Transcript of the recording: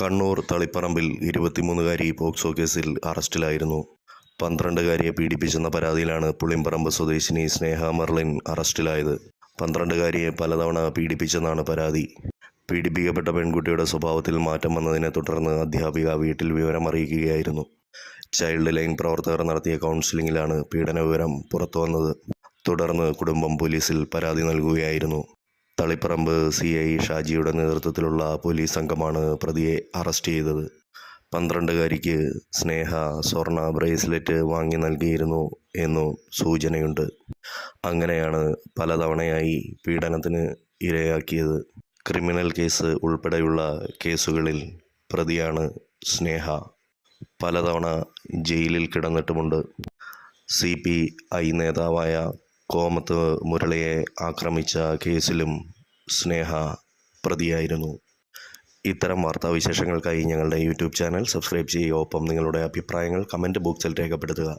Kannur തളിപ്പറമ്പിൽ ഇരുപത്തിമൂന്നുകാരി POCSO കേസിൽ അറസ്റ്റിലായിരുന്നു. പന്ത്രണ്ടുകാരിയെ പീഡിപ്പിച്ചെന്ന പരാതിയിലാണ് പുളിമ്പറമ്പ് സ്വദേശിനി സ്നേഹ മെർലിൻ അറസ്റ്റിലായത്. പന്ത്രണ്ടുകാരിയെ പലതവണ പീഡിപ്പിച്ചെന്നാണ് പരാതി. പീഡിപ്പിക്കപ്പെട്ട പെൺകുട്ടിയുടെ സ്വഭാവത്തിൽ മാറ്റം വന്നതിനെ തുടർന്ന് അധ്യാപിക വീട്ടിൽ വിവരമറിയിക്കുകയായിരുന്നു. ചൈൽഡ് ലൈൻ പ്രവർത്തകർ നടത്തിയ കൗൺസിലിങ്ങിലാണ് പീഡന വിവരം പുറത്തുവന്നത്. തുടർന്ന് കുടുംബം പോലീസിൽ പരാതി നൽകുകയായിരുന്നു. തളിപ്പറമ്പ് സി ഐ ഷാജിയുടെ നേതൃത്വത്തിലുള്ള പോലീസ് സംഘമാണ് പ്രതിയെ അറസ്റ്റ് ചെയ്തത്. പന്ത്രണ്ടുകാരിക്ക് സ്നേഹ സ്വർണ ബ്രേസ്ലെറ്റ് വാങ്ങി നൽകിയിരുന്നു എന്നു സൂചനയുണ്ട്. അങ്ങനെയാണ് പലതവണയായി പീഡനത്തിന് ഇരയാക്കിയത്. ക്രിമിനൽ കേസ് ഉൾപ്പെടെയുള്ള കേസുകളിൽ പ്രതിയാണ് സ്നേഹ. പലതവണ ജയിലിൽ കിടന്നിട്ടുമുണ്ട്. സി പി ഐ നേതാവായ കോമത്ത് മുരളിയെ ആക്രമിച്ച കേസിലും സ്നേഹ പ്രതിയായിരുന്നു. ഇത്തരം വാർത്താ വിശേഷങ്ങൾക്കായി ഞങ്ങളുടെ യൂട്യൂബ് ചാനൽ സബ്സ്ക്രൈബ് ചെയ്യുക. ഒപ്പം നിങ്ങളുടെ അഭിപ്രായങ്ങൾ കമന്റ് ബോക്സിൽ രേഖപ്പെടുത്തുക.